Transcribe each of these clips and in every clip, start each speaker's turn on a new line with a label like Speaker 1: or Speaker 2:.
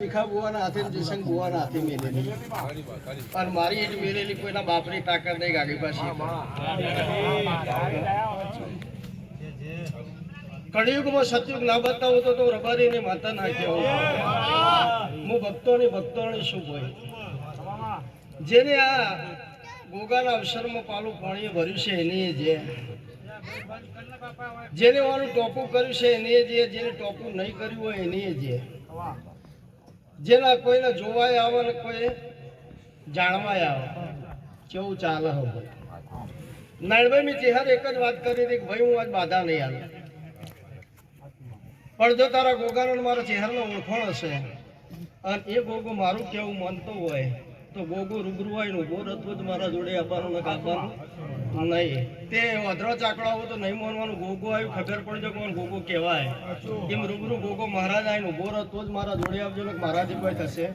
Speaker 1: ભીખા બુવાના હાથે જયશંક બુવાના હાથે મેલેલી. અને મારી ઈટ મેલેલી કોઈના બાપની તાકર નહીં, ગાડી પાછી કળિયુગમાં સતયુગ ના બતાવું તો રબારીની માતા ના હું ભક્તોની ભક્તોની શું હોય જેને આ ગોગાના અવસરમાં પાલું પાણી ભર્યું છે એની જે. જેને વાળું ટોપું કર્યું છે એની જે. જેને ટોપું નહીં કર્યું હોય એની જે. જેના કોઈને જોવાય આવે ને કોઈ જાણવાય આવે. કેવું ચાલે હો ભાઈ? નારાયણભાઈ મેં ચેહર એક જ વાત કરી હતી કે ભાઈ હું આજ બાધા નહીં આવે પણ જો તારા ગોગાનો મારા ચહેરાનો ઓળખાણ હશે અને એ ગોગો મારું કેવું માનતો હોય, તો ગોગો રૂબરૂ હોય ને ઊભો રહેતો જ મારા જોડે આપવાનું ને કાપવાનું નહીં. તે અધરો ચાકડા હોય તો નહીં માનવાનું. ગોગો આવ્યું ખબર પડી જાય કોણ ગોગો કહેવાય. એમ રૂબરૂ ગોગો મહારાજ આવીને ઊભો રહેતો જ મારા જોડે આવજો ને મહારાજ કોઈ થશે.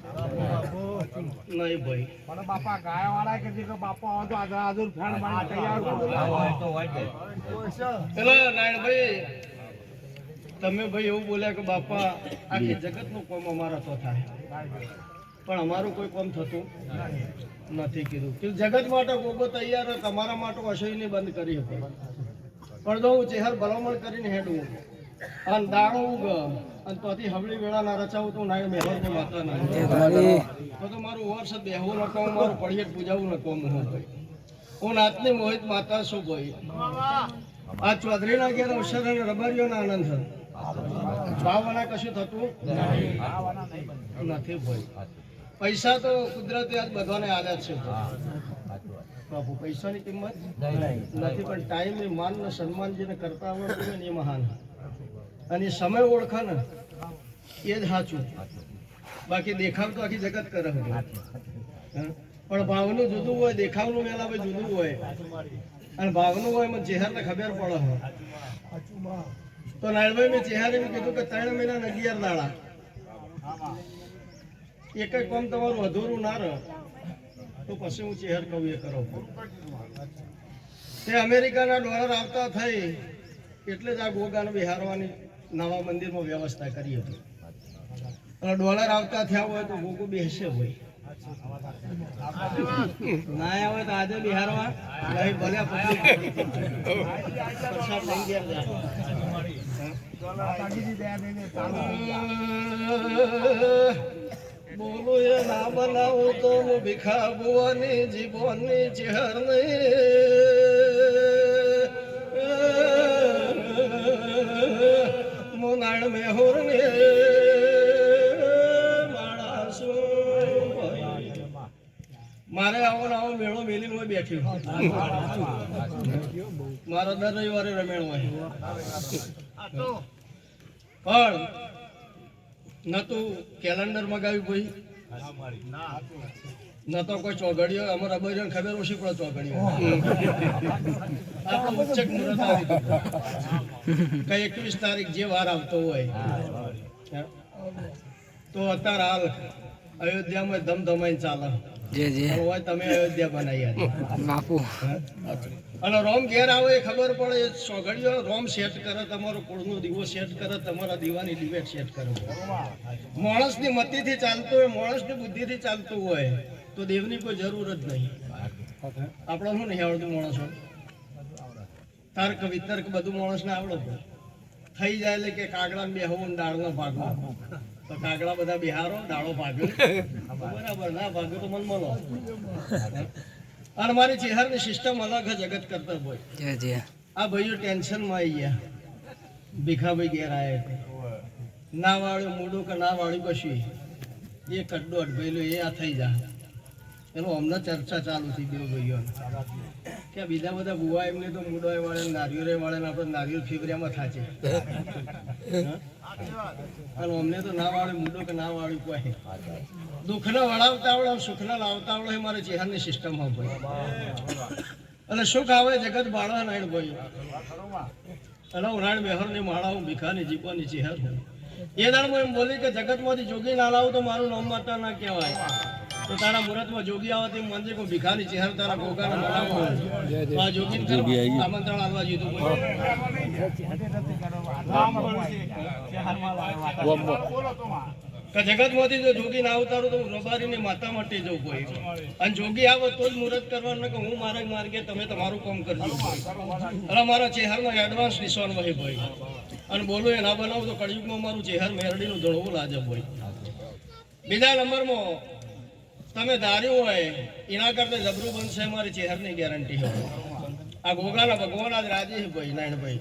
Speaker 1: નહીં ભાઈ
Speaker 2: પણ બાપા ગાય વાળા કે જે કે બાપા આવો તો આગળ આજુ ફેણ મારી તૈયાર
Speaker 1: તમે ભાઈ એવું બોલ્યા કે બાપા આખી જગતનું કોમ અમારા તો થાય. પણ અમારું કોઈ કોમ થતું નથી કીધું. કે જગત માટે ગોગો તૈયાર તમારા માટે અશયને બંધ કરી હતી પણ જો હું ચહેર ભલામણ કરીને હેડું અને દાણો અને તોથી હવળી વેળા ના રચાવું તો નાય તો માતા ના તો તો મારું વર્ષ બેહવું ન કહું મારું પડિયટ પૂજાવું ન કહું હું હું નાતની મોહિત માતા છું ભાઈ. આ ચૌધરીના ઘેર અવસર અને રબારીઓના આનંદ છે. ભાવવાના કશું થતું નથી ભાઈ. પૈસા તો કુદરતે આજ બધાને આલ્યા છે. બાપુ પૈસાની કિંમત નથી પણ ટાઈમ ને માન ને સન્માન જેને કરતા આવડતું ને એ મહાન અને એ સમય ઓળખે ને એ જ સાચું બાકી દેખાવ તો આખી જગત કરે હા? પણ ભાવનું જુદું હોય દેખાવનું વેલા ભાઈ જુદું હોય. અને ભાવનું હોય એમાં ચહેરાને ખબર પડે. તો નાયણભાઈ મેં ચહેરાને એમ કીધું કે ત્રણ મહિના ને અગિયાર દાડા એક જ કામ તમારું અધૂરું ના રહે. તો પછી હું ચહેર કહું એ કરો. તે અમેરિકાના ડોલર આવતા થઈ એટલે જ આ ગોગાને બિહારવાની નવા મંદિરમાં વ્યવસ્થા કરી હતી. અને ડોલર આવતા થયા હોય તો ગોગો બેસે હોય. ના આવે તો આજે બિહારવા નહીં ભલે પછી. બોલો એ ના બનાવું તો હું ભીખા બુવાની જીવનની ચહેર મોનાણ મેહોર ને મારે આવો આવો મેળો મેલી હોય બેઠી મારો દર રવિવારે રમેણ હોય. પણ નતું કેલેન્ડર મગાવી ભાઈ ન તો કોઈ ચોઘડીઓ અમારા બહેન ખબર ઓછી પડે ચોઘડીઓ આ તો ઉચ્ચક મુહૂર્ત આવી કઈ એકવીસ તારીખ જે વાર આવતો હોય. તો અત્યારે હાલ અયોધ્યામાં ધમધમાઈને ચાલે.
Speaker 3: જે જે.
Speaker 1: તમે અયોધ્યા બનાવી આલી.
Speaker 3: બાપુ.
Speaker 1: અને રોમ ઘેર આવે એ ખબર પડે સોગડીઓ રોમ સેટ કરે તમારો કુળનો દીવો સેટ કરે તમારા દીવાની ડિબેટ સેટ કરે. માણસની મતીથી ચાલતું હોય માણસની બુદ્ધિથી ચાલતું હોય તો દેવની કોઈ જરૂર જ નહીં. આપણે શું નહીં આવડતું માણસો તર્ક વિતર્ક બધું માણસને આવડે છે. થઈ જાય એટલે કે કાગડા બેહવું ને દાળનો ભાગવો તો કાગડા બધા બિહારો દાળો ભાગ્યો. બરાબર ના ભાગ્યો તો મન મળો અને મારી ચહેરની સિસ્ટમ અલગ જ જગત કરતા હોય. આ ભાઈઓ ટેન્શનમાં આવી ગયા. ભીખાભાઈ ઘેર આવ્યા. ના વાળ્યું મોઢું કે ના વાળ્યું કશું. એ કડ્ડો અટભેલો એ આ થઈ જા. એનો હમણાં ચર્ચા ચાલુ થઈ ગયો ભાઈઓ કે બીજા બધા બુવા એમને તો મૂડો વાળે નારિયેળ વાળે ને આપણે નારિયેળ ફીવરિયામાં થાચે. અમને તો ના વાળે, મુડો કે ના વાળી કોઈ. દુઃખના વળાવતા આવડે, સુખના લાવતા આવડે મારે ચહેરાની સિસ્ટમ હોય. ભાઈ અને સુખ આવે, જગત બાળવા નાયણ ભાઈ અને ઉનાળ મેહરની માળા હું ભીખાની જીપવાની ચહેર એ દાડમાં એમ બોલી કે જગતમાંથી જોગી ના લાવું તો મારું નામ માતા ના કહેવાય. તો તારા મુહૂર્તમાં જોગી આવે તે મંદિર છે ભિખારી ભીખાની ચહેર તારા ગોગાને મનાવો આ જોગી આમંત્રણ
Speaker 2: હતા. બોલો તો માં.
Speaker 1: કે જગતમાંથી જો જોગી ના ઉતારું તો હું રબારીની માતા મટી જઉં કોઈ. અને જોગી આવે તો જ મુહૂર્ત કરવાનું કે હું મારા માર્ગે તમે તમારું કામ કરજો અને મારા ચહેરામાં એડવાન્સ નિશાન વહી ભાઈ. અને બોલું એ ના બનાવું તો કળિયુગમાં મારું ચહેર મેરડીનું ધણવું લાજે હોય. બીજા નંબરમાં તમે ધાર્યું હોય, એના કરતા જબરું બનશે મારી ચહેરની ગેરંટી આ ગોગાના ભગવાન આજ રાજી છે ભાઈ, નારાયણભાઈ.